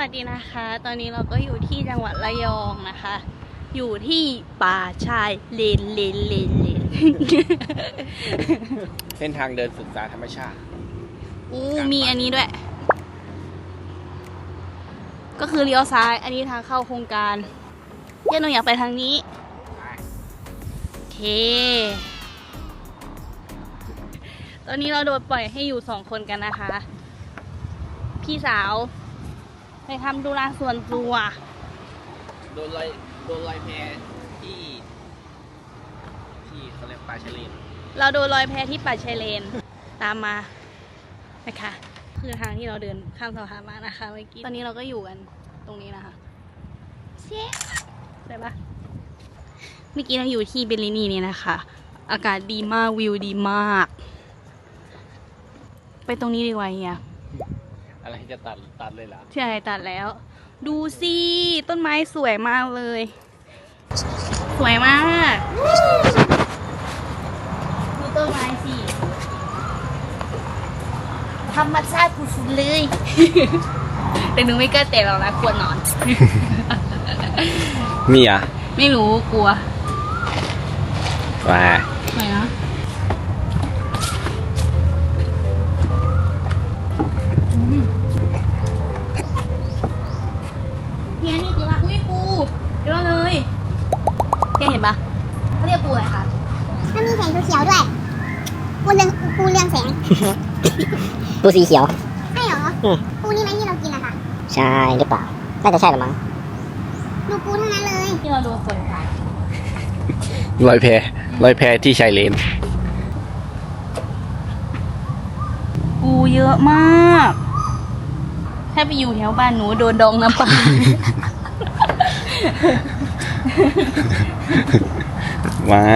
วัสดีนะคะ ตอนนี้เราก็อยู่ที่จังหวัดระยองนะคะ อยู่ที่ป่าชายเลนเลนเลนเลนเส้นทางเดินศึกษาธรรมชาติ อู้มีอันนี้ด้วย ก็คือเลี้ยวซ้าย อันนี้ทางเข้าโครงการเย่หนูอยากไปทางนี้ โอเค ตอนนี้เราโดนปล่อยให้อยู่สองคนกันนะคะ พี่สาว ไปทำธุระส่วนตัว โดนลอยโดนลอยแพที่ ที่เขาเรียกปลาชะเลนเราโดนลอยแพที่ป่าชายเลน ตามมานะคะ คือทางที่เราเดินข้ามสะพานมานะคะเมื่อกี้ตอนนี้เราก็อยู่กันตรงนี้นะคะเชี่ยได้ปะเมื่อกี้เราอยู่ที่เบลลินีนี่นะคะ อากาศดีมากวิวดีมาก ไปตรงนี้ดีกว่าเฮียอะไร จะตัดตัดเลยเหรอ ใช่ตัดแล้ว ดูสิต้นไม้สวยมากเลย สวยมาก ดูต้นไม้สิธรรมชาติสุดๆเลย แต่หนูไม่กล้าเตะหรอกนะกลัวนอน มีอะไม่รู้กลัวว่าสวยนะ ปูสีเขียว ใช่เหรออืม ปูนี่ไหมที่เรากินอะค่ะใช่หรือเปล่า น่าจะใช่ละมั้งดูปูทั้งนั้นเลยที่เราโดนฝนค่ะลอยแพลอยแพที่ชายเลน ปูเยอะมาก ถ้าไปอยู่แถวบ้านหนูโดนดองน้ำปลาว้า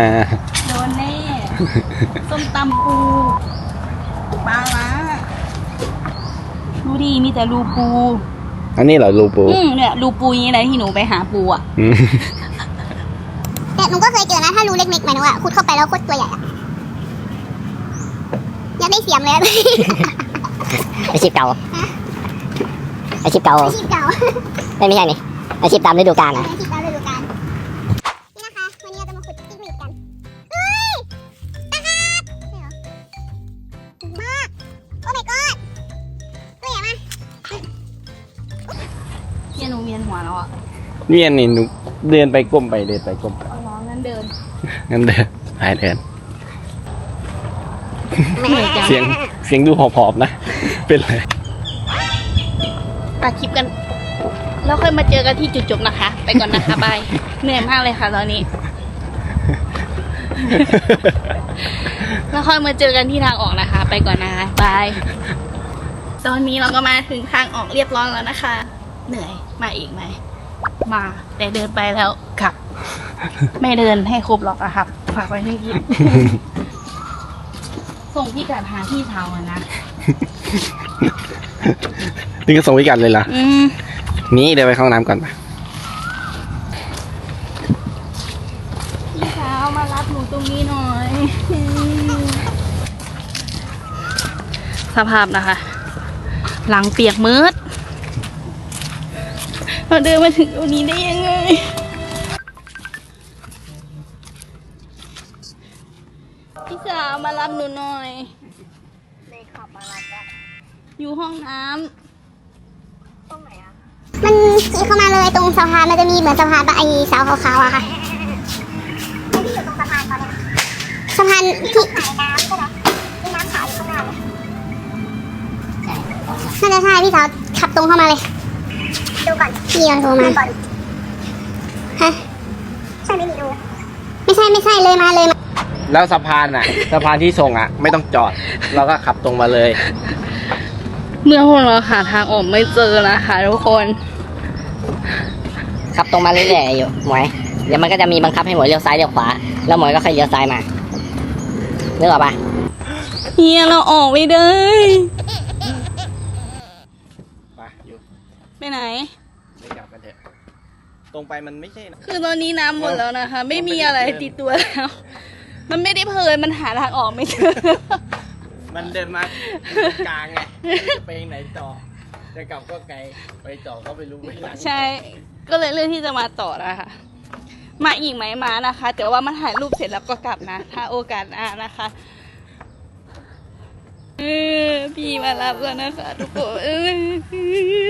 โดนแน่ ส้มตำปู ปลาละดูดิมีแต่รูปู อันนี้เหรอลูปูอืมเนี่ยรูปูอย่างนี้นะที่หนูไปหาปูอะอืมแต่หนูก็เคยเจอนะ ถ้ารูเล็กๆหมายถึงว่าขุดเข้าไปแล้วโคตรตัวใหญ่อะอยากได้เสียมเลยอาชีพเก่าอาชีพเก่าอาชีพเก่าไม่ไม่ใช่นี่อาชีพตามฤดูกาลนะอาชีพ หนูเวียนหัวแล้วอะเวียนนี่หนูเดินไปก้มไปเดินไปก้มไปเอาล้องั้นเดินงั้นเดินหายเดิน เหนื่อยจังเสียงเสียงดูหอบๆนะ เป็นไร ตัดคลิปกัน แล้วค่อยมาเจอกันที่จุดจบนะคะ ไปก่อนนะคะบาย เหนื่อยมากเลยค่ะตอนนี้ แล้วค่อยมาเจอกันที่ทางออกนะคะ ไปก่อนนะคะบาย ตอนนี้เราก็มาถึงทางออกเรียบร้อยแล้วนะคะ เหนื่อย มาอีกไหม มาแต่เดินไปแล้วกลับ ไม่เดินให้ครบหรอกอะครับ ฝากไว้ที่คลิปส่งพี่กัดหาพี่สาวอะนะ นี่ก็ส่งวิกัดเลยเหรออืม นี่เดินไปเข้าห้องน้ำก่อนไปพี่สาวมารับหนูตรงนี้หน่อย สภาพนะคะ หลังเปียกมืด เราเดินมาถึงตรงนี้ได้ยังไง พี่สาวมารับหนูหน่อยอยู่ห้องน้มันขี่เข้ามาเลยตรงสะพานมันจะมีเหมือนสะพานปะไอเสาขาวๆอะค่ะที่อยู่ตรงสะพานตอนนี้สะพานที่น้ำใช่ไหมมีน้ำขาวอยู่ข้างหน้าเลยน่าจะใช่พี่สาวขับตรงเข้ามาเลย ดูก่อนพี่ยังโทรมาฮะใช่ไม่มีดู ไม่ใช่ไม่ใช่เลยมาเลยมาแล้วสะพานอะ สะพานที่ส่งอะ ไม่ต้องจอด เราก็ขับตรงมาเลยำเมื่อพวกเราหาทางออกไม่เจอนะคะทุกคน ขับตรงมาเรื่อยๆอยู่หมวย เดี๋ยวมันก็จะมีบังคับให้หมวยเลี้ยวซ้ายเลี้ยวขวา แล้วหมวยก็ค่อยเลี้ยวซ้ายมานึกออกปะเฮียเราออกไม่ได้ ไปอยู่ ไปไหน ไม่กลับกันเถอะ ตรงไปมันไม่ใช่นะ คือตอนนี้น้ำหมดแล้วนะคะ ไม่มีอะไรติดตัวแล้ว มันไม่ได้เพลินมันหาทางออกไม่เจอ มันเดินมาตรงกลางไงจะไปยังไหนต่อ จะกลับก็ไกล ไปต่อก็ไม่รู้ไม่หลังใช่ ก็เลยเลือกที่จะมาต่อนะคะมาอีกไหมมานะคะแต่ว่ามาถ่ายรูปเสร็จแล้วก็กลับนะ ถ้าโอกาสหน้านะคะ เออพี่มารับแล้วนะคะทุกคนเออ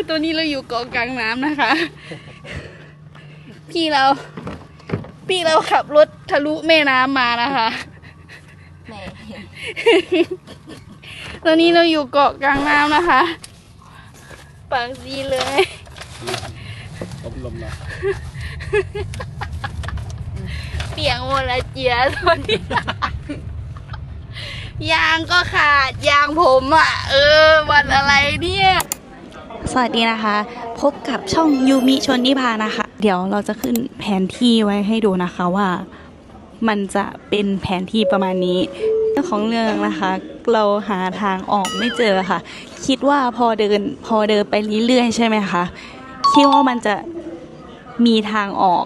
ตัวนี้เราอยู่เกาะกลางน้ำนะคะ พี่เรา พี่เราขับรถทะลุแม่น้ำมานะคะ ตอนนี้เราอยู่เกาะกลางน้ำนะคะปากดีเลยลมลมๆหนะเปียงหมดละเจียตอนนี้ ยางก็ขาดยางผมอะ เออ วันอะไรเนี่ย สวัสดีนะคะ พบกับช่องยูมิชนนิพานะคะ เดี๋ยวเราจะขึ้นแผนที่ไว้ให้ดูนะคะว่า มันจะเป็นแผนที่ประมาณนี้เรื่องของเรื่องนะคะ เราหาทางออกไม่เจอค่ะ คิดว่าพอเดินพอเดินไปเรื่อยๆใช่ไหมคะคิดว่ามันจะมีทางออก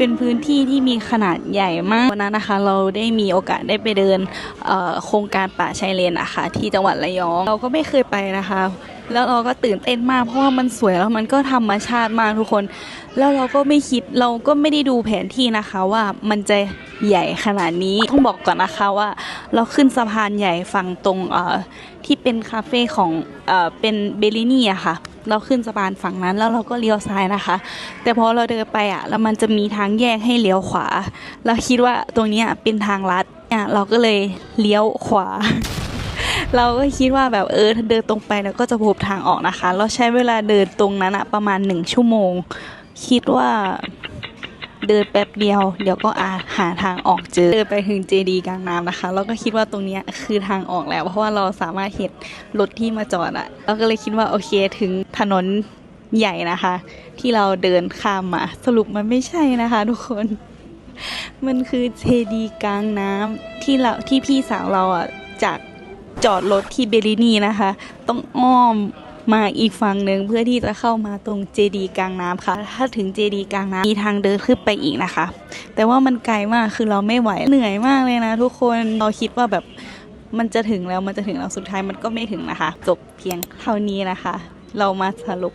เป็นพื้นที่ที่มีขนาดใหญ่มากวันนั้นนะคะ เราได้มีโอกาสได้ไปเดินโครงการป่าชายเลนอะค่ะที่จังหวัดระยอง เราก็ไม่เคยไปนะคะ แล้วเราก็ตื่นเต้นมากเพราะว่ามันสวยแล้วมันก็ธรรมชาติมากทุกคน แล้วเราก็ไม่คิดเราก็ไม่ได้ดูแผนที่นะคะว่ามันจะใหญ่ขนาดนี้ต้องบอกก่อนนะคะว่า เราขึ้นสะพานใหญ่ฝั่งตรงที่เป็นคาเฟ่ของเอ่อเป็นเบลินี่อะค่ะ เราขึ้นสะพานฝั่งนั้น แล้วเราก็เลี้ยวซ้ายนะคะ แต่พอเราเดินไปอะแล้วมันจะมีทางแยกให้เลี้ยวขวา เราคิดว่าตรงนี้เป็นทางลัดอะเราก็เลยเลี้ยวขวา เราก็คิดว่าแบบเออถ้าเดินตรงไปแล้วก็จะพบทางออกนะคะ เราใช้เวลาเดินตรงนั้นอะประมาณหนึ่งชั่วโมง คิดว่า เดินแป๊บเดียว เดี๋ยวก็อาหาทางออกเจอ เดินไปถึงเจดีกลางน้ำนะคะเราก็คิดว่าตรงนี้คือทางออกแล้ว เพราะว่าเราสามารถเห็นรถที่มาจอดอะเราก็เลยคิดว่าโอเคถึงถนนใหญ่นะคะ ที่เราเดินข้ามมาสรุปมันไม่ใช่นะคะทุกคน มันคือเจดีกลางน้ำที่เราที่พี่สาวเราอะจากจอดรถที่เบลินีนะคะ ต้องอ้อม มาอีกฝั่งหนึ่งเพื่อที่จะเข้ามาตรงเจดีกลางน้ำค่ะ ถ้าถึงเจดีกลางน้ำมีทางเดินขึ้นไปอีกนะคะ แต่ว่ามันไกลมากคือเราไม่ไหวเหนื่อยมากเลยนะ ทุกคนเราคิดว่าแบบมันจะถึงแล้วมันจะถึงแล้วสุดท้ายมันก็ไม่ถึงนะคะ จบเพียงเท่านี้นะคะ เรามาสรุป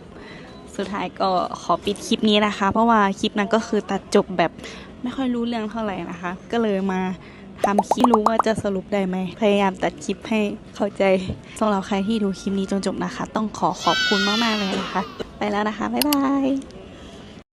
สุดท้ายก็ขอปิดคลิปนี้นะคะ เพราะว่าคลิปนั้นก็คือตัดจบแบบไม่ค่อยรู้เรื่องเท่าไหร่นะคะ ก็เลยมา ทำคลิปรู้ว่าจะสรุปได้ไหม พยายามตัดคลิปให้เข้าใจสำหรับใครที่ดูคลิปนี้จนจบนะคะ ต้องขอขอบคุณมากๆเลยนะคะ ไปแล้วนะคะ บ๊ายบาย